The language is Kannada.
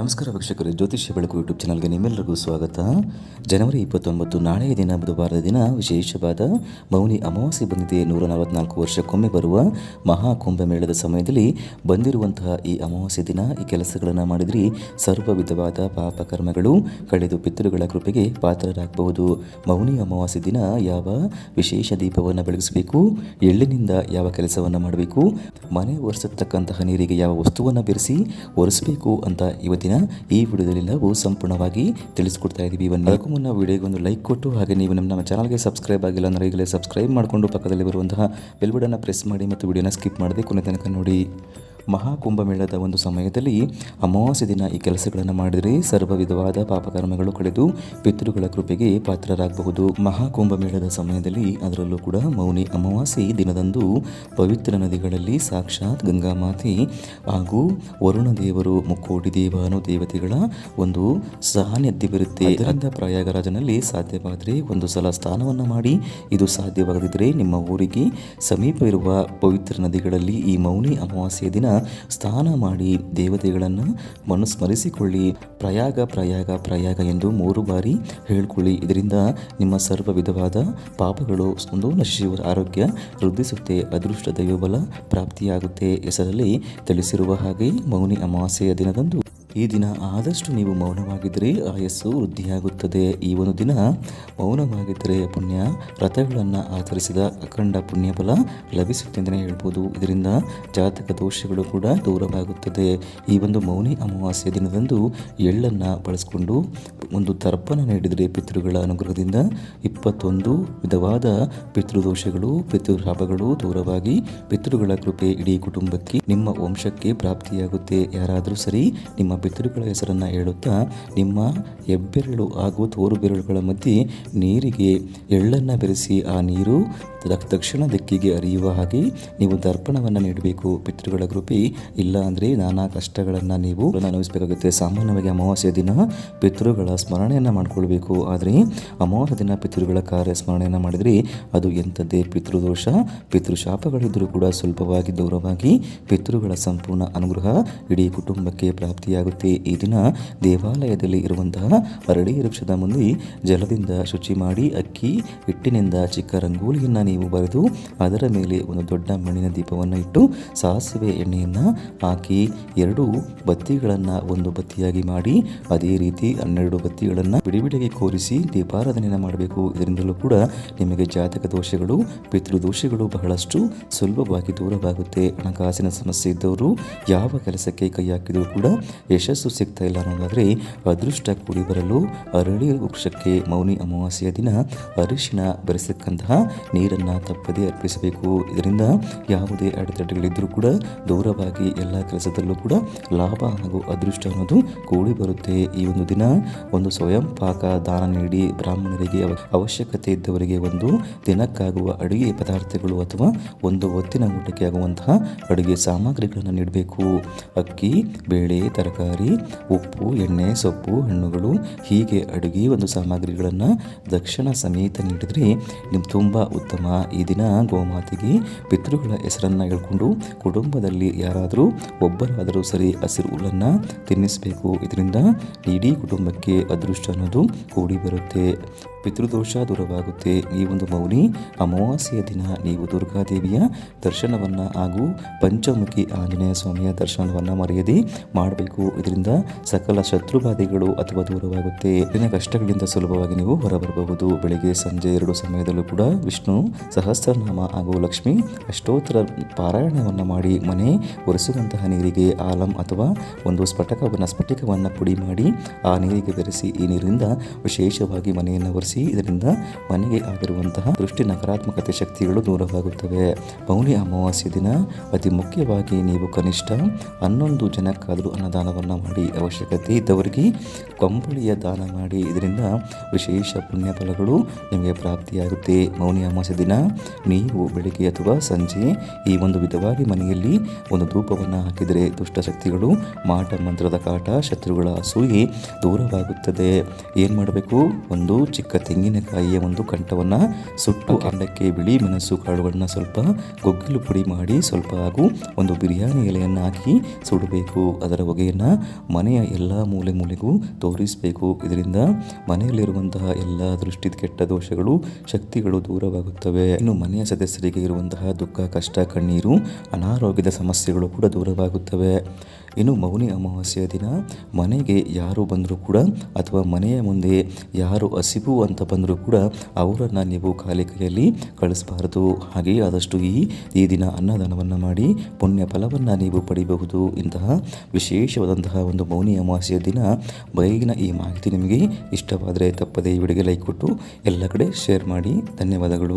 ನಮಸ್ಕಾರ ವೀಕ್ಷಕರೇ ಜ್ಯೋತಿಷ್ಯ ಬೆಳಕು ಯೂಟ್ಯೂಬ್ ಚಾನಲ್ಗೆ ನಿಮ್ಮೆಲ್ಲರಿಗೂ ಸ್ವಾಗತ. ಜನವರಿ ಇಪ್ಪತ್ತೊಂಬತ್ತು, ನಾಳೆಯ ದಿನ, ಬುಧವಾರದ ದಿನ, ವಿಶೇಷವಾದ ಮೌನಿ ಅಮಾವಾಸ್ಯೆ ಬಂದಿದೆ ನೂರ ನಲವತ್ನಾಲ್ಕು ವರ್ಷಕ್ಕೊಮ್ಮೆ ಬರುವ ಮಹಾಕುಂಭ ಮೇಳದ ಸಮಯದಲ್ಲಿ ಬಂದಿರುವಂತಹ ಈ ಅಮಾವಾಸ್ಯೆ ದಿನ, ಈ ಕೆಲಸಗಳನ್ನು ಮಾಡಿದ್ರಿ. ಸರ್ವ ವಿಧವಾದ ಪಾಪಕರ್ಮಗಳು ಕಳೆದು ಪಿತೃಗಳ ಕೃಪೆಗೆ ಪಾತ್ರರಾಗಬಹುದು. ಮೌನಿ ಅಮಾವಾಸ್ಯೆ ದಿನ ಯಾವ ವಿಶೇಷ ದೀಪವನ್ನು ಬೆಳಗಿಸಬೇಕು, ಎಳ್ಳಿನಿಂದ ಯಾವ ಕೆಲಸವನ್ನು ಮಾಡಬೇಕು, ಮನೆ ಒರೆಸತಕ್ಕಂತಹ ನೀರಿಗೆ ಯಾವ ವಸ್ತುವನ್ನು ಬೆರೆಸಿ ಒರೆಸಬೇಕು ಅಂತ ಇವತ್ತಿನ ಈ ವಿಡಿಯೋದಲ್ಲಿ ನಾವು ಸಂಪೂರ್ಣವಾಗಿ ತಿಳಿಸ್ಕೊಡ್ತಾ ಇದ್ದೀವಿ. ಬನ್ನಿ. ಅದಕ್ಕೂ ಮುನ್ನ ವಿಡಿಯೋಗೆ ಒಂದು ಲೈಕ್ ಕೊಟ್ಟು ಹಾಗೆ ನೀವು ನಮ್ಮ ಚಾನಲ್ಗೆ ಸಬ್ಸ್ಕ್ರೈಬ್ ಆಗಿಲ್ಲ ಅಂದರೆ ಈಗಲೇ ಸಬ್ಸ್ಕ್ರೈಬ್ ಮಾಡಿಕೊಂಡು ಪಕ್ಕದಲ್ಲಿ ಬರುವಂತಹ ಬೆಲ್ ಬಟನ್ನ ಪ್ರೆಸ್ ಮಾಡಿ ಮತ್ತು ವಿಡಿಯೋನ ಸ್ಕಿಪ್ ಮಾಡದೆ ಕೊನೆ ತನಕ ನೋಡಿ. ಮಹಾಕುಂಭಮೇಳದ ಒಂದು ಸಮಯದಲ್ಲಿ ಅಮಾವಾಸ್ಯೆ ದಿನ ಈ ಕೆಲಸಗಳನ್ನು ಮಾಡಿದರೆ ಸರ್ವ ವಿಧವಾದ ಪಾಪಕರ್ಮಗಳು ಕಳೆದು ಪಿತೃಗಳ ಕೃಪೆಗೆ ಪಾತ್ರರಾಗಬಹುದು. ಮಹಾಕುಂಭಮೇಳದ ಸಮಯದಲ್ಲಿ ಅದರಲ್ಲೂ ಕೂಡ ಮೌನಿ ಅಮಾವಾಸ್ಯೆ ದಿನದಂದು ಪವಿತ್ರ ನದಿಗಳಲ್ಲಿ ಸಾಕ್ಷಾತ್ ಗಂಗಾ ಮಾತೆ ಹಾಗೂ ವರುಣ ದೇವರು ಮುಕ್ಕೋಟಿ ದೇವಾನು ದೇವತೆಗಳ ಒಂದು ಸಾನ್ನಿಧ್ಯವಿರುತ್ತೆ ಅದರಿಂದ ಪ್ರಯಾಗರಾಜನಲ್ಲಿ ಸಾಧ್ಯವಾದರೆ ಒಂದು ಸಲ ಸ್ನಾನವನ್ನು ಮಾಡಿ ಇದು ಸಾಧ್ಯವಾಗದಿದ್ದರೆ ನಿಮ್ಮ ಊರಿಗೆ ಸಮೀಪ ಇರುವ ಪವಿತ್ರ ನದಿಗಳಲ್ಲಿ ಈ ಮೌನಿ ಅಮಾವಾಸ್ಯೆಯ ದಿನ ಸ್ನಾನ ಮಾಡಿ ದೇವತೆಗಳನ್ನು ಮನುಸ್ಮರಿಸಿಕೊಳ್ಳಿ. ಪ್ರಯಾಗ ಪ್ರಯಾಗ ಪ್ರಯಾಗ ಎಂದು ಮೂರು ಬಾರಿ ಹೇಳ್ಕೊಳ್ಳಿ. ಇದರಿಂದ ನಿಮ್ಮ ಸರ್ವ ವಿಧವಾದ ಪಾಪಗಳು ಒಂದು ನಶಿವ ಆರೋಗ್ಯ ವೃದ್ಧಿಸುತ್ತೆ. ಅದೃಷ್ಟ ದೈವಬಲ ಪ್ರಾಪ್ತಿಯಾಗುತ್ತೆ. ಹೆಸರಲ್ಲಿ ತಿಳಿಸಿರುವ ಹಾಗೆ ಮೌನಿ ಅಮಾವಾಸ್ಯೆಯ ದಿನದಂದು ಈ ದಿನ ಆದಷ್ಟು ನೀವು ಮೌನವಾಗಿದ್ದರೆ ಆಯಸ್ಸು ವೃದ್ಧಿಯಾಗುತ್ತದೆ. ಈ ಒಂದು ದಿನ ಮೌನವಾಗಿದ್ದರೆ ಪುಣ್ಯ ರಥಗಳನ್ನು ಆಚರಿಸಿದ ಅಖಂಡ ಪುಣ್ಯಬಲ ಲಭಿಸುತ್ತೆ ಅಂತಲೇ ಹೇಳ್ಬೋದು. ಇದರಿಂದ ಜಾತಕ ದೋಷಗಳು ಕೂಡ ದೂರವಾಗುತ್ತದೆ. ಈ ಒಂದು ಮೌನಿ ಅಮಾವಾಸ್ಯ ದಿನದಂದು ಎಳ್ಳನ್ನು ಬಳಸಿಕೊಂಡು ಒಂದು ತರ್ಪಣ ನೀಡಿದರೆ ಪಿತೃಗಳ ಅನುಗ್ರಹದಿಂದ ಇಪ್ಪತ್ತೊಂದು ವಿಧವಾದ ಪಿತೃದೋಷಗಳು ಪಿತೃಶಾಪಗಳು ದೂರವಾಗಿ ಪಿತೃಗಳ ಕೃಪೆ ಇಡೀ ಕುಟುಂಬಕ್ಕೆ, ನಿಮ್ಮ ವಂಶಕ್ಕೆ ಪ್ರಾಪ್ತಿಯಾಗುತ್ತೆ. ಯಾರಾದರೂ ಸರಿ ನಿಮ್ಮ ಪಿತೃಗಳ ಹೆಸರನ್ನು ಹೇಳುತ್ತಾ ನಿಮ್ಮ ಹೆಬ್ಬೆರಳು ಹಾಗೂ ತೋರು ಬೆರಳುಗಳ ಮಧ್ಯೆ ನೀರಿಗೆ ಎಳ್ಳನ್ನು ಬೆರೆಸಿ ಆ ನೀರು ದಕ್ಷಿಣ ದಿಕ್ಕಿಗೆ ಅರಿಯುವ ಹಾಗೆ ನೀವು ದರ್ಪಣವನ್ನು ನೀಡಬೇಕು. ಪಿತೃಗಳ ಕೃಪೆ ಇಲ್ಲ ಅಂದರೆ ನಾನಾ ಕಷ್ಟಗಳನ್ನು ನೀವು ಅನುಭವಿಸಬೇಕಾಗುತ್ತೆ. ಸಾಮಾನ್ಯವಾಗಿ ಅಮಾವಾಸ್ಯ ದಿನ ಪಿತೃಗಳ ಸ್ಮರಣೆಯನ್ನು ಮಾಡಿಕೊಳ್ಬೇಕು. ಆದರೆ ಅಮಾವಾಸ್ಯ ದಿನ ಪಿತೃಗಳ ಕಾರ್ಯ ಸ್ಮರಣೆಯನ್ನು ಮಾಡಿದರೆ ಅದು ಎಂಥದ್ದೇ ಪಿತೃದೋಷ. ಪಿತೃಶಾಪಗಳಿದ್ದರೂ ಕೂಡ ಸ್ವಲ್ಪವಾಗಿ ದೂರವಾಗಿ ಪಿತೃಗಳ ಸಂಪೂರ್ಣ ಅನುಗ್ರಹ ಇಡೀ ಕುಟುಂಬಕ್ಕೆ ಪ್ರಾಪ್ತಿಯಾಗುತ್ತೆ. ಈ ದಿನ ದೇವಾಲಯದಲ್ಲಿ ಇರುವಂತಹ ಅರಳಿ ವೃಕ್ಷದ ಮುಂದೆ ಜಲದಿಂದ ಶುಚಿ ಮಾಡಿ ಅಕ್ಕಿ ಹಿಟ್ಟಿನಿಂದ ಚಿಕ್ಕ ರಂಗೋಲಿಯನ್ನು ನೀವು ಬರೆದು ಅದರ ಮೇಲೆ ಒಂದು ದೊಡ್ಡ ಮಣ್ಣಿನ ದೀಪವನ್ನು ಇಟ್ಟು ಸಾಸಿವೆ ಎಣ್ಣೆಯನ್ನು ಹಾಕಿ ಎರಡು ಬತ್ತಿಗಳನ್ನು ಒಂದು ಬತ್ತಿಯಾಗಿ ಮಾಡಿ ಅದೇ ರೀತಿ ಹನ್ನೆರಡು ಬತ್ತಿಗಳನ್ನು ಬಿಡಿಬಿಡಿಗೆ ಕೋರಿಸಿ ದೀಪಾರಾಧನೆಯನ್ನು ಮಾಡಬೇಕು. ಇದರಿಂದಲೂ ಕೂಡ ನಿಮಗೆ ಜಾತಕ ದೋಷಗಳು, ಪಿತೃದೋಷಗಳು ಬಹಳಷ್ಟು ಸುಲಭವಾಗಿ ದೂರವಾಗುತ್ತೆ. ಹಣಕಾಸಿನ ಸಮಸ್ಯೆ ಇದ್ದವರು ಯಾವ ಕೆಲಸಕ್ಕೆ ಕೈ ಹಾಕಿದರೂ ಕೂಡ ಯಶಸ್ಸು ಸಿಗ್ತಾ ಇಲ್ಲ ಅನ್ನೋದಾದರೆ ಅದೃಷ್ಟ ಕೂಡಿ ಬರಲು ಅರಳಿ ವೃಕ್ಷಕ್ಕೆ ಮೌನಿ ಅಮಾವಾಸ್ಯೆಯ ದಿನ ಅರಿಶಿನ ಬೆರೆಸಕ್ಕಂತಹ ನೀರನ್ನು ತಪ್ಪದೇ ಅರ್ಪಿಸಬೇಕು. ಇದರಿಂದ ಯಾವುದೇ ಅಡೆತಡೆಗಳಿದ್ದರೂ ಕೂಡ ದೂರವಾಗಿ ಎಲ್ಲ ಕೆಲಸದಲ್ಲೂ ಕೂಡ ಲಾಭ ಹಾಗೂ ಅದೃಷ್ಟ ಅನ್ನೋದು ಕೂಡಿ ಬರುತ್ತೆ. ಈ ಒಂದು ದಿನ ಒಂದು ಸ್ವಯಂ ಪಾಕ ದಾನ ನೀಡಿ ಬ್ರಾಹ್ಮಣರಿಗೆ ಅವಶ್ಯಕತೆ ಇದ್ದವರಿಗೆ ಒಂದು ದಿನಕ್ಕಾಗುವ ಅಡುಗೆ ಪದಾರ್ಥಗಳು ಅಥವಾ ಒಂದು ಹೊತ್ತಿನ ಊಟಕ್ಕೆ ಆಗುವಂತಹ ಅಡುಗೆ ಸಾಮಗ್ರಿಗಳನ್ನು ನೀಡಬೇಕು. ಅಕ್ಕಿ, ಬೇಳೆ, ತರಕಾರಿ, ಉಪ್ಪು, ಎಣ್ಣೆ, ಸೊಪ್ಪು, ಹಣ್ಣುಗಳು ಹೀಗೆ ಅಡುಗೆ ಒಂದು ಸಾಮಗ್ರಿಗಳನ್ನು ದಕ್ಷಿಣ ಸಮೇತ ನೀಡಿದರೆ ನಿಮ್ಗೆ ತುಂಬ ಉತ್ತಮ ಈ ದಿನ ಗೋಮಾತೆಗೆ ಪಿತೃಗಳ ಹೆಸರನ್ನು ಹೇಳ್ಕೊಂಡು ಕುಟುಂಬದಲ್ಲಿ ಯಾರಾದರೂ ಒಬ್ಬರಾದರೂ ಸರಿ ಹಸಿರು ಹುಲ್ಲನ್ನು ತಿನ್ನಿಸಬೇಕು. ಇದರಿಂದ ಇಡೀ ಕುಟುಂಬಕ್ಕೆ ಅದೃಷ್ಟ ಅನ್ನೋದು ಕೂಡಿ ಬರುತ್ತೆ. ಪಿತೃದೋಷ ದೂರವಾಗುತ್ತೆ ಈ ಒಂದು ಮೌನಿ, ಅಮಾವಾಸ್ಯೆಯ ದಿನ ನೀವು ದುರ್ಗಾದೇವಿಯ ದರ್ಶನವನ್ನು ಹಾಗೂ ಪಂಚಮುಖಿ ಆಂಜನೇಯ ಸ್ವಾಮಿಯ ದರ್ಶನವನ್ನು ಮರೆಯದೆ ಮಾಡಬೇಕು. ಇದರಿಂದ ಸಕಲ ಶತ್ರುಬಾಧೆಗಳು ಅಥವಾ ದೂರವಾಗುತ್ತೆ. ದಿನ ಕಷ್ಟಗಳಿಂದ ಸುಲಭವಾಗಿ ನೀವು ಹೊರಬರಬಹುದು. ಬೆಳಿಗ್ಗೆ ಸಂಜೆ ಎರಡು ಸಮಯದಲ್ಲೂ ಕೂಡ ವಿಷ್ಣು, ಸಹಸ್ರನಾಮ ಹಾಗೂ ಲಕ್ಷ್ಮಿ ಅಷ್ಟೋತ್ತರ ಪಾರಾಯಣವನ್ನು ಮಾಡಿ ಮನೆ ಒರೆಸುವಂತಹ ನೀರಿಗೆ ಆಲಂ ಅಥವಾ ಒಂದು ಸ್ಫಟಕವನ್ನು, ಸ್ಫಟಿಕವನ್ನು ಪುಡಿ ಮಾಡಿ ಆ ನೀರಿಗೆ ಬೆರೆಸಿ ಈ ನೀರಿನಿಂದ ವಿಶೇಷವಾಗಿ ಮನೆಯನ್ನು ಒರೆಸಿ ಇದರಿಂದ ಮನೆಗೆ ಆಗಿರುವಂತಹ ದೃಷ್ಟಿ ನಕಾರಾತ್ಮಕತೆ ಶಕ್ತಿಗಳು ದೂರವಾಗುತ್ತವೆ. ಮೌನಿ ಅಮಾವಾಸ್ಯೆ ದಿನ ಅತಿ ಮುಖ್ಯವಾಗಿ ನೀವು ಕನಿಷ್ಠ ಹನ್ನೊಂದು ಜನಕ್ಕಾದರೂ ಅನ್ನದಾನವನ್ನು ಮಾಡಿ ಅವಶ್ಯಕತೆ ಇದ್ದವರಿಗೆ ಕಂಬಳಿಯ ದಾನ ಮಾಡಿ. ಇದರಿಂದ ವಿಶೇಷ ಪುಣ್ಯ ಫಲಗಳು ನಿಮಗೆ ಪ್ರಾಪ್ತಿಯಾಗುತ್ತೆ. ಮೌನಿ ಅಮಾವಾಸ್ಯೆ ದಿನ ನೀವು ಬೆಳಿಗ್ಗೆ ಅಥವಾ ಸಂಜೆ ಈ ಒಂದು ವಿಧವಾಗಿ ಮನೆಯಲ್ಲಿ ಒಂದು ಧೂಪವನ್ನು ಹಾಕಿದರೆ ದುಷ್ಟಶಕ್ತಿಗಳು ಮಾಟ ಮಂತ್ರದ ಕಾಟ ಶತ್ರುಗಳ ಅಸೂಯೆ ದೂರವಾಗುತ್ತದೆ. ಏನು ಮಾಡಬೇಕು? ಒಂದು ಚಿಕ್ಕ ತೆಂಗಿನಕಾಯಿಯ ಒಂದು ಕಂಠವನ್ನು ಸುಟ್ಟು ಅಂಡಕ್ಕೆ ಬಿಳಿ ಮೆಣಸು ಕಾಳುಗಳನ್ನ ಸ್ವಲ್ಪ ಗೊಗ್ಗಿಲು ಪುಡಿ ಮಾಡಿ ಸ್ವಲ್ಪ ಹಾಗೂ ಒಂದು ಬಿರಿಯಾನಿ ಎಲೆಯನ್ನು ಹಾಕಿ ಸುಡಬೇಕು. ಅದರ ಹೊಗೆಯನ್ನು ಮನೆಯ ಎಲ್ಲ ಮೂಲೆ ಮೂಲೆಗೂ ತೋರಿಸಬೇಕು. ಇದರಿಂದ ಮನೆಯಲ್ಲಿರುವಂತಹ ಎಲ್ಲ ದೃಷ್ಟಿ ಕೆಟ್ಟ ದೋಷಗಳು ಶಕ್ತಿಗಳು ದೂರವಾಗುತ್ತವೆ. ಇನ್ನು ಮನೆಯ ಸದಸ್ಯರಿಗೆ ಇರುವಂತಹ ದುಃಖ ಕಷ್ಟ ಕಣ್ಣೀರು ಅನಾರೋಗ್ಯದ ಸಮಸ್ಯೆಗಳು ಕೂಡ ದೂರವಾಗುತ್ತವೆ. ಇನ್ನು ಮೌನಿ ಅಮಾವಾಸ್ಯೆಯ ದಿನ ಮನೆಗೆ ಯಾರು ಬಂದರೂ ಕೂಡ ಅಥವಾ ಮನೆಯ ಮುಂದೆ ಯಾರು ಹಸಿಬು ಅಂತ ಬಂದರೂ ಕೂಡ ಅವರನ್ನು ನೀವು ಖಾಲಿ ಕೈಯಲ್ಲಿ ಕಳಿಸಬಾರದು. ಹಾಗೆಯೇ ಆದಷ್ಟು ಈ ಈ ದಿನ ಅನ್ನದಾನವನ್ನು ಮಾಡಿ ಪುಣ್ಯ ಫಲವನ್ನು ನೀವು ಪಡಿಬಹುದು. ಇಂತಹ ವಿಶೇಷವಾದಂತಹ ಒಂದು ಮೌನಿ ಅಮಾವಾಸ್ಯೆಯ ದಿನ. ಬೈಗಿನ ಈ ಮಾಹಿತಿ ನಿಮಗೆ ಇಷ್ಟವಾದರೆ ತಪ್ಪದೇ ಈ ವಿಡಿಯೋಗೆ ಲೈಕ್ ಕೊಟ್ಟು ಎಲ್ಲ ಕಡೆ ಶೇರ್ ಮಾಡಿ. ಧನ್ಯವಾದಗಳು.